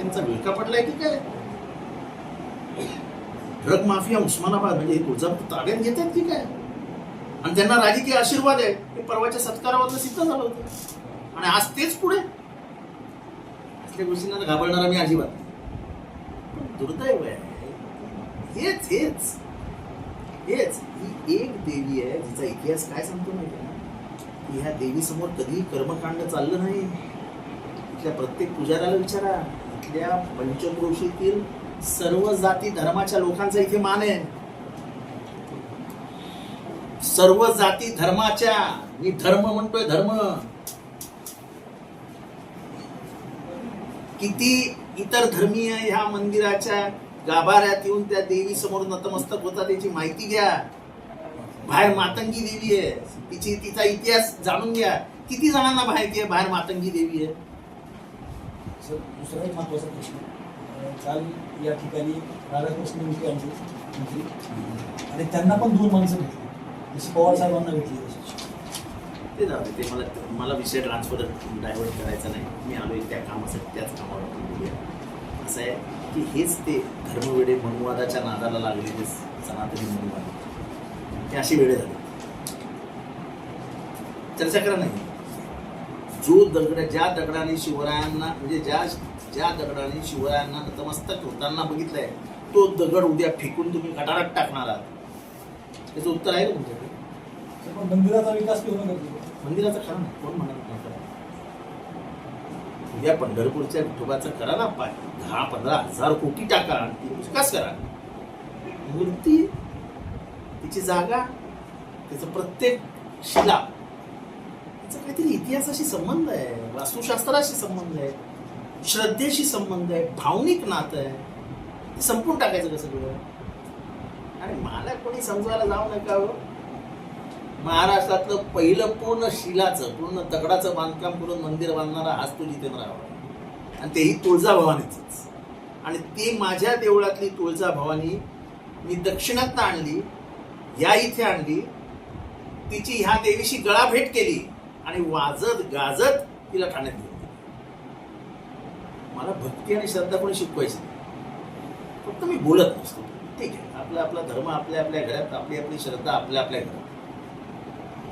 त्यांचा ड्रग्ज विळका पडलाय की काय? ड्रग माफिया उस्मानाबाद म्हणजे हे तुळजापूर ताब्यात घेतात की काय? आणि त्यांना राजकीय आशीर्वाद आहे. हे परवाच्या सत्कारावर सिद्ध झालं होतं. आणि आज तेच पुढे. असल्या गोष्टींना घाबरणारा मी अजिबात पण दुर्दैव आहे. हेच हेच. हेच. ही एक देवी आहे जिचा इतिहास काय सांगतो माहिती ना की? ह्या देवी समोर कधीही कर्मकांड चाललं नाही. इथल्या प्रत्येक पुजाऱ्याला विचारा. इथल्या पंचक्रोशीतील सर्व जाती धर्माच्या लोकांचा इथे मान आहे. सर्व जाती धर्माच्या मी धर्म म्हणतोय धर्म. किती इतर धर्मीय ह्या मंदिराच्या गाभाऱ्यात येऊन त्या देवी समोर नतमस्तक होता त्याची माहिती घ्या. बाहेर मातंगी देवी आहे. तिची तिचा इतिहास जाणून घ्या. किती जणांना माहिती आहे बाहेर मातंगी देवी आहे? सर दुसरा एक महत्त्वाचा प्रश्न. काल या ठिकाणी राधाकृष्ण विखे आमचे मंत्री. आणि त्यांना पण दोन माणसं भेटली. जशी पवार साहेबांना भेटली. ते जाऊ ते मला मला विषय ट्रान्सफर डायव्हर्ट करायचा नाही. मी आलोय त्या कामासाठी त्याच कामावर असं आहे की हेच ते धर्मवेडे मनुवादाच्या नादाला लागलेले सनातनी मनुवाद. ते अशी वेळे झाली. चर्चा करा नाही. जो दगड ज्या दगडाने शिवरायांना म्हणजे ज्या ज्या दगडाने शिवरायांना नतमस्तक होताना बघितलंय तो दगड उद्या फेकून तुम्ही गटारात टाकणार आहात. त्याचं उत्तर आहे का तुमच्याकडे? मंदिराचा विकास. मंदिराचं करा ना कोण म्हणत नाही उद्या पंढरपूरच्या विठोबाचं करा ना पाय. दहा पंधरा हजार कोटी टाका आणि ती विकास करा. मूर्ती तिची जागा त्याचं प्रत्येक शिला काहीतरी इतिहासाशी संबंध आहे वास्तुशास्त्राशी संबंध आहे श्रद्धेशी संबंध आहे भावनिक नातं आहे. ते संपून टाकायचं कसं सगळं आणि मला कोणी समजायला जाऊ नका हो. महाराष्ट्रातलं पहिलं पूर्ण शिलाचं पूर्ण दगडाचं बांधकाम करून मंदिर बांधणारा हाच तो जितेंद्र आणि तेही तुळजाभवानीच आणि ती माझ्या देवळातली तुळजाभवानी मी दक्षिणातनं आणली या इथे आणली तिची ह्या देवीशी गळा भेट केली. आणि वाजत गाजत तिला ठाण्यात घेऊन. मला भक्ती आणि श्रद्धा कोणी शिकवायची. फक्त मी बोलत नसतो. ठीक आहे आपला आपला धर्म आपल्या आपल्या घरात आपली आपली श्रद्धा आपल्या आपल्या घरात.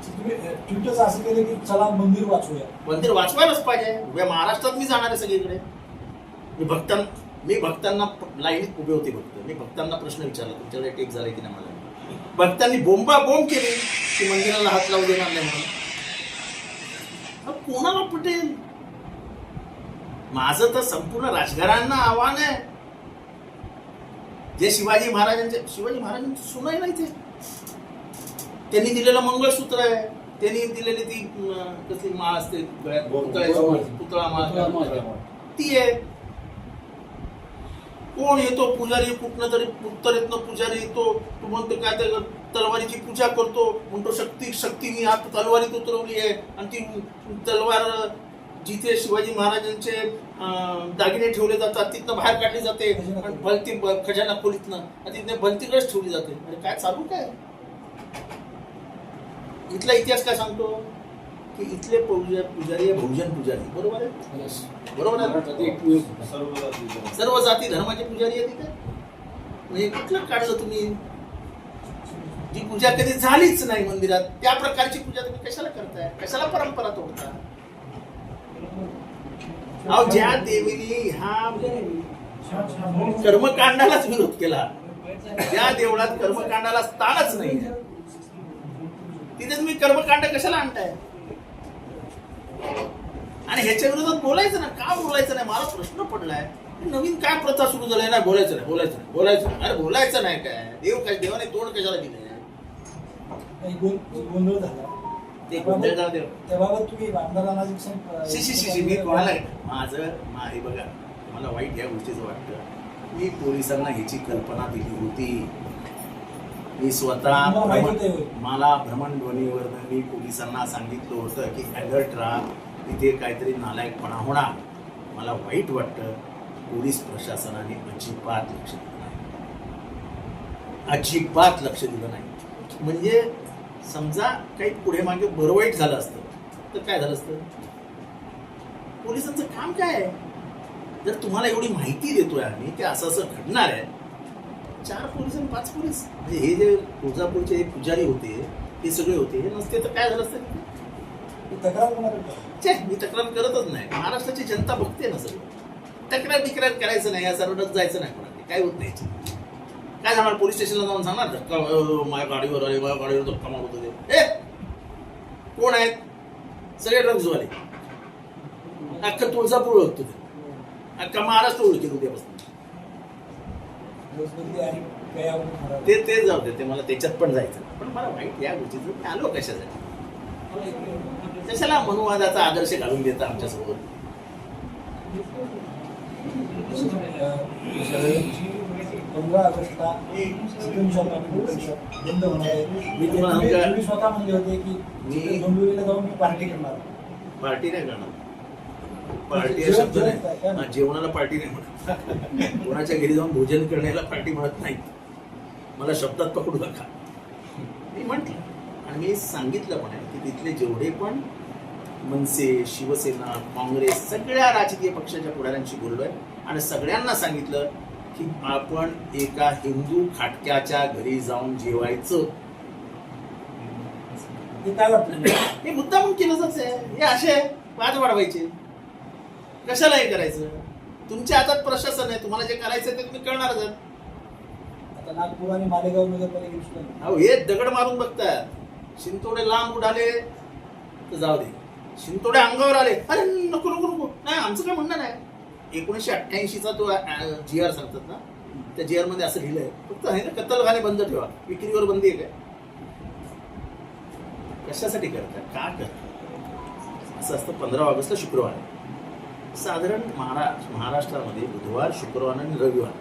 तुम्ही ट्विटरचं असं केलं की चला मंदिर वाचूया. मंदिर वाचवायलाच पाहिजे. उभ्या महाराष्ट्रात मी जाणार आहे सगळीकडे. मी भक्तां मी भक्तांना लाईनीत उभे होते भक्त मी भक्तांना प्रश्न विचारला तुमच्याकडे टेक झाले की नाही मला? भक्तांनी बोंबा बोंब केली की मंदिराला हात लावू देणार नाही म्हणून. कोणाला पटेल? माझं तर संपूर्ण राजघरांना आव्हान आहे. जे शिवाजी महाराजांचे शिवाजी महाराजांची सुनाई नाही ते. त्यांनी दिलेलं मंगळसूत्र आहे. त्यांनी दिलेली ती कसली माळ असते पुतळा माळ. ती आहे. कोण येतो पुजारी कुठनं तरी उत्तरेतनं पुजारी येतो. तू म्हणतो काय ते तलवारीची पूजा करतो. म्हणतो शक्ती शक्ती मी आता तलवारीत उतरवली आहे. आणि ती तलवार जिथे शिवाजी महाराजांचे दागिने ठेवले जातात तिथनं बाहेर काढली जाते. आणि भलती खजाना खोलीतनं. आणि तिथने भलतीकडेच ठेवली जाते. अरे काय चालू काय? इथला इतिहास काय सांगतो? की इथले पूजा पुजारी आहे बहुजन पुजारी. बरोबर आहे? बरोबर आहे? सर्व जाती धर्माचे पुजारी आहे तिथे म्हणजे कुठलं काढलं तुम्ही? जी पूजा कधी झालीच नाही मंदिरात त्या प्रकारची पूजा तुम्ही कशाला करताय? कशाला परंपरा तोडता? अहो ज्या देवीने ह्या कर्मकांडालाच विरोध केला त्या देवळात कर्मकांडाला स्थानच नाही तिथे तुम्ही कर्मकांड कशाला आणताय? आणि ह्याच्या विरोधात बोलायचं ना का बोलायचं नाही? मला प्रश्न पडलाय. नवीन काय प्रथा सुरू झालाय ना? बोलायचं नाही बोलायचं नाही बोलायचं नाही. अरे बोलायचं नाही काय? देव काय देवाने तोंड कशाला दिलंय? काही गों- गोंधळ झाला. ते गोंधळ जाऊ दे. त्याबाबत तुम्ही आमदारांना जे सं- शी शी शी शी मी कोणाला माझं माझे बघा मला वाईट या गोष्टीचं वाटतं. मी पोलिसांना ह्याची कल्पना दिली होती. मी स्वतः? मला भ्रमणध्वनीवर मी पोलिसांना सांगितलं होतं की अलर्ट राहा. इथे काहीतरी नालायकपणा होणार. मला वाईट वाटतं. पोलीस प्रशासनाने अजिबात लक्ष दिलं नाही. अजिबात लक्ष दिलं नाही. म्हणजे समजा काही पुढे मागे बरं वाईट झालं असतं तर काय झालं असतं? पोलिसांचं काम काय आहे? जर तुम्हाला एवढी माहिती देतोय आम्ही की असं असं घडणार आहे चार पोलीस आणि पाच पोलीस. म्हणजे हे जे तुळजापूरचे पुजारी होते हे सगळे होते हे नसते तर काय झालं असतं? तक्रार मी तक्रार करतच नाही. महाराष्ट्राची जनता बघते ना सगळं. तक्रार बिक्रार करायचं नाही या सरडत जायचं नाही कोणाकडे काय होत नाही. काय सांगणार पोलीस स्टेशनला जाऊन सांगणार धक्का माझ्या गाडीवर आले माझ्या गाडीवर धक्का मारत होते. ए! कोण आहेत? सगळे ड्रग्जवाले अख्खं तुळजापूर ओळखतो ते. अख्खा महाराष्ट्र ओळखेल उद्यापासून ते ते जाऊ दे ते मला त्याच्यात पण जायचं. पण मला वाईट या गोष्टीचं मी आलो कशासाठी? कशाला मनुवादाचा आदर्श घालून देता आमच्यासोबत? पंधरा ऑगस्टला चिकन शॉप आणि हॉटेल शॉप बंद होणार आहे. मी तुम्हाला? तुम्ही स्वतः म्हणले होते की मी- डोंबिवलीला जाऊन मी पार्टी करणार. पार्टी नाही करणार. पार्टी हा जेवण- शब्द जेवण? नाही हा, जेवणाला पार्टी नाही म्हणत. कोणाच्या घरी जाऊन भोजन करण्याला पार्टी म्हणत नाही. मला शब्दात पकडू नका. मी म्हटलं आणि मी सांगितलं पण आहे की तिथले जेवढे पण मनसे शिवसेना काँग्रेस सगळ्या राजकीय पक्षाच्या पुढाऱ्यांशी बोललोय. आणि सगळ्यांना सांगितलं की आपण एका हिंदू खाटक्याच्या घरी जाऊन जेवायचं. काय हे मुद्दाम केलंच आहे. हे असे वाद वाढवायचे. कशाला हे करायचं? तुमच्या हातात प्रशासन आहे. तुम्हाला जे करायचं ते तुम्ही करणारच आहात. आता नागपूर आणि मालेगाव नगरपालिकेत सुद्धा अहो हे दगड मारून बघतात शिंतोडे लांब उडाले तर जाऊ दे. शिंतोडे अंगावर आले. अरे नको नको नको. नाही आमचं काय म्हणणं नाही. एकोणीसशे अठ्ठ्याऐंशीचा तो जी आर सांगतात ना त्या जी आरमध्ये असं लिहिलंय. फक्त आहे ना कत्तलखाने बंद ठेवा. विक्रीवर बंदी आहे काय? कशासाठी करता का करता असं असतं पंधरा ऑगस्टला शुक्रवार. साधारण महाराष्ट्र महाराष्ट्रामध्ये बुधवार शुक्रवार आणि रविवार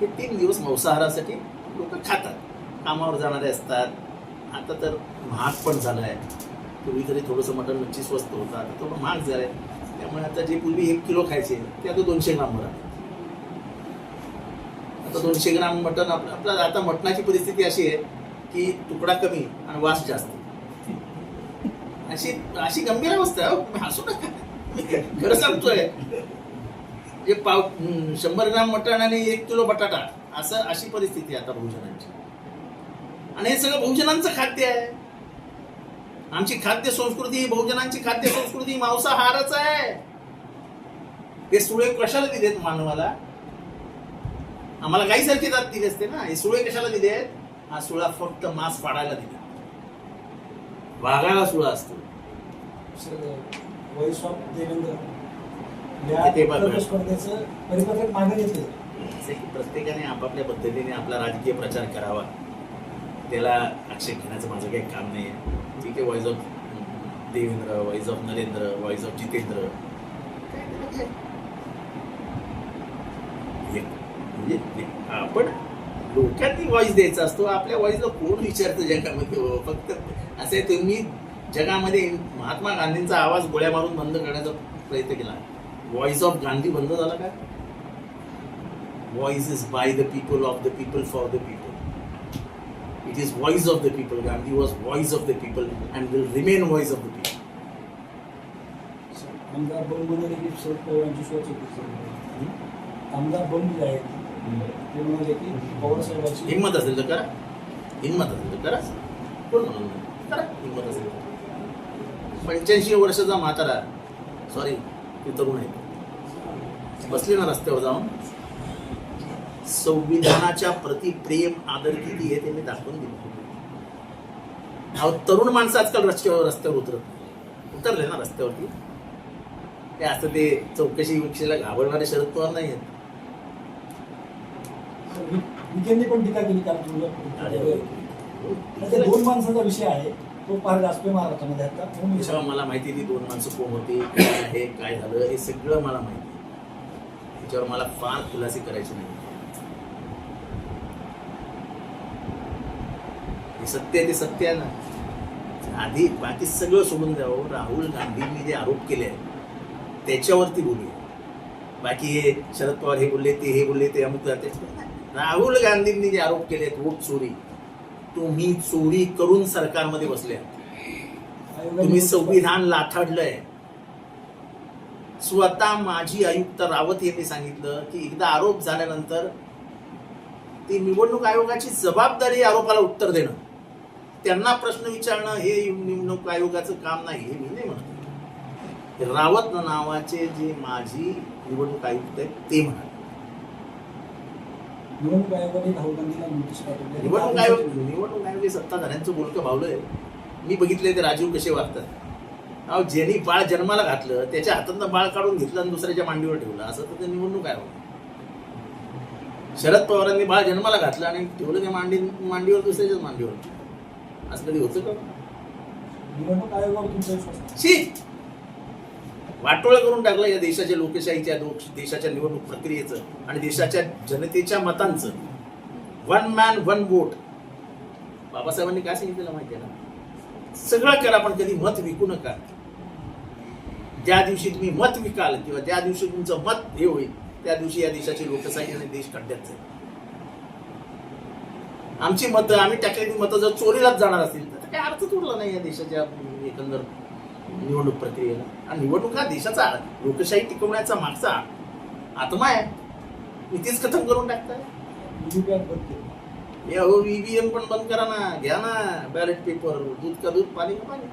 हे तीन दिवस मांसाहारासाठी लोक खातात. कामावर जाणारे असतात. आता तर महाग पण झालं आहे पूर्वी तरी थोडंसं मटण मच्छी स्वस्त होतं आता थोडं महाग झालं आहे त्यामुळे आता जे पूर्वी एक किलो खायचे ते आता दोनशे ग्राम आहे आता दोनशे ग्राम मटण आपलं आपला आता मटणाची परिस्थिती अशी आहे की तुकडा कमी आणि वास जास्त. अशी अशी गंभीर अवस्था आहे हो. हसू नका. खरं सांगतोय. जे पाव शंभर ग्राम मटण आणि एक किलो बटाटा असं अशी परिस्थिती आहे आता बहुजनांची. आणि हे सगळं बहुजनांचं खाद्य आहे. आमची खाद्य संस्कृती बहुजनांची खाद्य संस्कृती मांसाहारच आहे. हे सुळे कशाला दिलेत मानवाला? आम्हाला काही सारखे जात दिले असते ना. हे सुळे कशाला दिले आहेत हा सुळा फक्त मांस फाडायला दिला. वाघाला सुळा असतो. ते प्रत्येकाने आपापल्या पद्धतीने आपला राजकीय प्रचार करावा. त्याला आक्षेप घेण्याचं माझं काही काम नाही आहे. ठीक आहे voice of Devendra voice of Narendra voice of Jitendra. काय म्हणजे आपण लोकांनी व्हॉइस द्यायचा असतो आपल्या व्हॉइसला कोण विचारतं जगामध्ये? हो, फक्त असे तुम्ही जगामध्ये महात्मा गांधींचा आवाज गोळ्या मारून बंद करण्याचा प्रयत्न केला. व्हॉइस ऑफ गांधी बंद झाला का? Voice is by the people of the people for the people is voice of the people gandhi was voice of the people and will remain voice of the people. आमदार बंब म्हणाले की शरद पवारांची स्वच्छ पुस्तक आमदार बंब जे आहेत ते म्हणाले की हिंमत असेल तर करा. हिंमत असेल तर करा. कोण म्हणून? करा. हिंमत असेल. पंच्याऐंशी वर्षाचा म्हातारा सॉरी ते तरुण आहे बसले ना रस्त्यावर जाऊन. संविधानाच्या प्रति प्रेम आदर किती आहे ते मी दाखवून दिलं. अहो तरुण माणसं आजकाल रस्त्यावर रस्त्यावर उतरत. उतरले ना रस्त्यावरती. ते असं ते चौकशी विक्षेला घाबरणारे शरद पवार नाही आहेत. पण टीका केली तुझ्या दोन माणसाचा विषय आहे. तो फार जास्त महाराष्ट्रामध्ये आता. म्हणून. मला माहिती ती दोन माणसं कोण होती काय आहे काय झालं हे सगळं मला माहिती त्याच्यावर मला फार खुलासे करायचे नाही हे सत्य आहे ते सत्य आहे ना. आधी बाकी सगळं सोडून द्यावं हो. राहुल गांधींनी जे आरोप केले आहेत त्याच्यावरती बोलूया. बाकी हे शरद पवार हे बोलले ते हे बोलले ते अमुक जाते राहुल गांधींनी जे आरोप केले आहेत वोट चोरी तुम्ही चोरी करून सरकारमध्ये बसले तुम्ही संविधान लाथाडलंय. स्वतः माजी आयुक्त रावत यांनी सांगितलं की एकदा आरोप झाल्यानंतर ती निवडणूक आयोगाची जबाबदारी आरोपाला उत्तर देणं. त्यांना प्रश्न विचारणं हे निवडणूक आयोगाचं काम नाही हे मी नाही म्हणत. रावत नावाचे जे माजी निवडणूक आयुक्त आहेत ते म्हणाले निवडणूक आयोगाने राहुल गांधीला नोटीस पाठवली. आहे. निवडणूक आयोग निवडणूक आयोग सत्ताधाऱ्यांचं बोलकं भावलंय मी बघितले ते राजीव कसे वागतात. अहो ज्यांनी बाळ जन्माला घातलं त्याच्या हातातनं बाळ काढून घेतलं आणि दुसऱ्याच्या मांडीवर ठेवलं असं तर ते निवडणूक आयोग. शरद पवारांनी बाळ जन्माला घातलं आणि ठेवलं त्या मांडी मांडीवर दुसऱ्याच्याच मांडीवर. असं कधी होतं का? निवडणूक आयोगावर तुमचा विश्वास नाही. शी! वाटोळ करून टाकलं या देशाच्या लोकशाहीच्या लोक देशाच्या निवडणूक प्रक्रियेचं आणि देशाच्या जनतेच्या मतांचं. वन मॅन वन वोट बाबासाहेबांनी काय सांगितलेलं माहिती आहे ना? सगळं करा पण कधी मत विकू नका. ज्या दिवशी तुम्ही मत विकाल किंवा ज्या दिवशी तुमचं मत हे होईल त्या दिवशी या देशाची लोकशाही आणि देश खड्ड्यात जाईल. आमची मतं आम्ही टाकलेली मतं जर चोरीलाच जाणार असतील तर काय अर्थच उरला नाही या देशाच्या एकंदर निवडणूक प्रक्रियेला. आणि निवडणूक हा देशाचा लोकशाही टिकवण्याचा मागचा आत्मा आहे. मी खतम करून टाकताय. व्हीव्हीपॅट बंद हे अहो ईव्हीएम पण बंद करा ना. घ्या ना बॅलेट पेपर दूध का दूध पाणी का पाणी?